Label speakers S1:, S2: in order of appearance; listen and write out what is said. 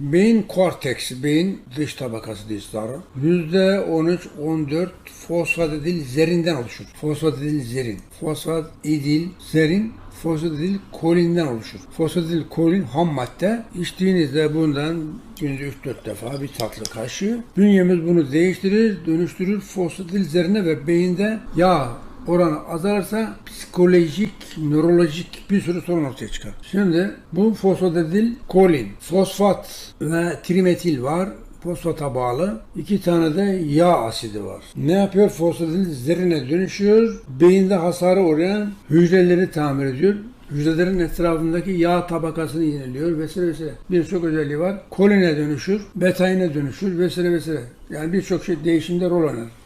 S1: Beyin korteks, beyin dış tabakası diye sarı. %13-14 fosfatidil zerinden oluşur. Fosfatidil zerin. Fosfatidil zerin fosfatidil kolinden oluşur. Fosfatidil kolin ham madde. İçtiğinizde bundan günde 3-4 defa bir tatlı kaşığı. Bünyemiz bunu değiştirir, dönüştürür fosfatidil zerine ve beyinde yağ oranı azalırsa psikolojik, nörolojik bir sürü sorun ortaya çıkar. Şimdi bu fosfatidil kolin, fosfat ve trimetil var fosfata bağlı. iki tane de yağ asidi var. Ne yapıyor? Fosfatidil zerine dönüşüyor. Beyinde hasarı uğrayan hücreleri tamir ediyor. Hücrelerin etrafındaki yağ tabakasını yeniliyor vesaire vesaire. Birçok özelliği var. Koline dönüşür, betaine dönüşür vesaire vesaire. Yani birçok şey değişimde rol oynar.